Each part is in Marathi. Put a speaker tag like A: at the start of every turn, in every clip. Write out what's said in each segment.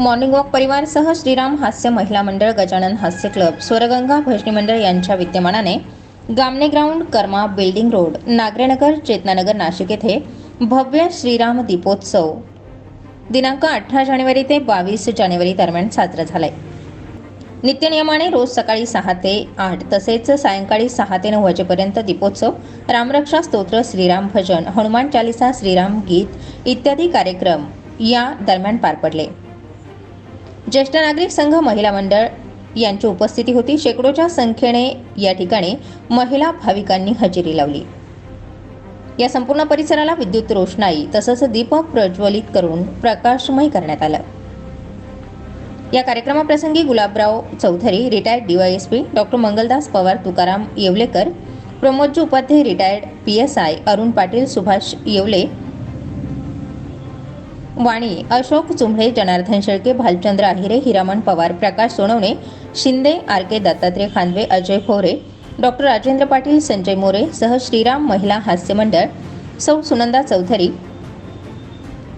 A: मॉर्निंग वॉक परिवारसह श्रीराम हास्य महिला मंडळ गजानन हास्य क्लब स्वरगंगा भजनी मंडळ यांच्या विद्यमानाने Gamane ground Karma building road Nagarenagar Chetananagar Nashik येथे भव्य श्रीराम दीपोत्सव. दिनांक अठरा जानेवारी ते बावीस जानेवारी दरम्यान साजरा झालाय. नित्यनियमाने रोज सकाळी सहा ते आठ तसेच सायंकाळी सहा ते नऊ वाजेपर्यंत दीपोत्सव रामरक्षा स्तोत्र श्रीराम भजन हनुमान चालिसा श्रीराम गीत इत्यादी कार्यक्रम या दरम्यान पार पडले. ज्येष्ठ नागरिक संघ महिला मंडळ यांची उपस्थिती होती. शेकडोच्या संख्येने या ठिकाणी महिला भाविकांनी हजेरी लावली. या संपूर्ण परिसराला विद्युत रोषणाई तसंच दीपक प्रज्वलित करून प्रकाशमय करण्यात आलं. या कार्यक्रमाप्रसंगी Gulabrao Chaudhari retired DYSP doctor Mangaldas Pawar Tukaram Yevlekar Pramodji Upadhyay retired P S I Arun Patil Subhash Yevle Wani Ashok Chumbhale Janardan Shelke Bhalchandra Ahire Hiraman Pawar Prakash Sonawane Shinde R K Dattatray Khandve Ajay Bhore doctor Rajendra Patil Sanjay More सह श्रीराम महिला हास्य मंडळ सौ सुनंदा चौधरी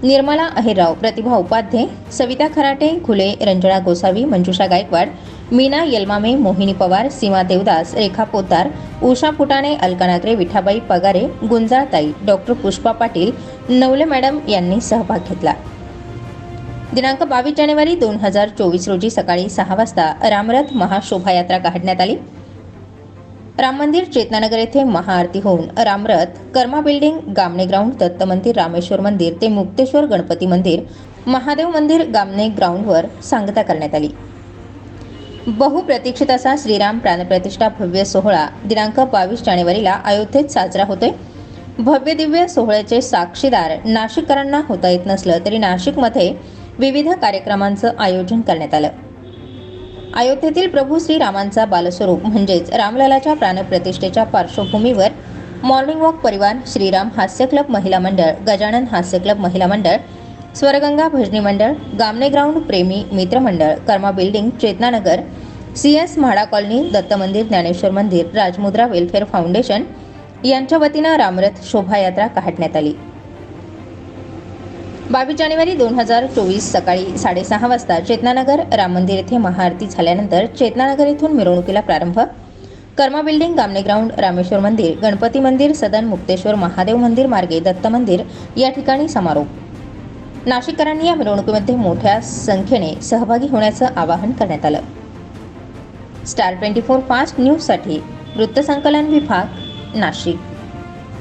A: निर्मला अहिरराव प्रतिभा उपाध्ये सविता खराटे खुले रंजना गोसावी मंजुषा गायकवाड मीना यलमामे मोहिनी पवार सीमा देवदास रेखा पोतार उषा फुटाणे अलका नागरे विठाबाई पगारे गुंजाळताई डॉक्टर पुष्पा पाटील नवले मॅडम यांनी सहभाग घेतला. दिनांक बावीस जानेवारी दोन हजार चोवीस रोजी सकाळी सहा वाजता रामरथ महाशोभायात्रा काढण्यात आली. राम मंदिर चेतनानगर येथे महाआरती होऊन रामरथ कर्मा बिल्डिंग गामणे ग्राउंड दत्त मंदिर रामेश्वर मंदिर ते मुक्तेश्वर गणपती मंदिर महादेव मंदिर गामणे ग्राउंडवर सांगता करण्यात आली. बहुप्रतीक्षित असा श्रीराम प्राणप्रतिष्ठा भव्य सोहळा दिनांक बावीस जानेवारीला अयोध्येत साजरा होतोय. भव्य दिव्य सोहळ्याचे साक्षीदार नाशिककरांना होता येत नसलं तरी नाशिकमध्ये विविध कार्यक्रमांचं आयोजन करण्यात आलं. अयोध्येतील प्रभू श्रीरामांचा बालस्वरूप म्हणजेच रामलालाच्या प्राणप्रतिष्ठेच्या पार्श्वभूमीवर मॉर्निंग वॉक परिवार श्रीराम हास्य क्लब महिला मंडळ गजानन हास्य क्लब महिला मंडळ स्वरगंगा भजनी मंडळ गामने ग्राउंड प्रेमी मित्र मंडळ Karma building Chetananagar C S MHADA colony Datta मंदिर ज्ञानेश्वर मंदिर राजमुद्रा वेलफेअर फाउंडेशन यांच्या वतीनं रामरथ शोभायात्रा काढण्यात आली. बावीस जानेवारी दोन हजार चोवीस सकाळी साडेसहा वाजता चेतनानगर राम मंदिर येथे महाआरती झाल्यानंतर चेतनानगर येथून मिरवणुकीला प्रारंभ. कर्मा बिल्डिंग गामणे ग्राउंड रामेश्वर मंदिर गणपती मंदिर सदन मुक्तेश्वर महादेव मंदिर मार्गे दत्त मंदिर या ठिकाणी समारोप. नाशिककरांनी या मिरवणुकीमध्ये मोठ्या संख्येने सहभागी होण्याचं आवाहन करण्यात आलं. स्टार ट्वेंटी फोर फास्ट न्यूजसाठी वृत्तसंकलन विभाग नाशिक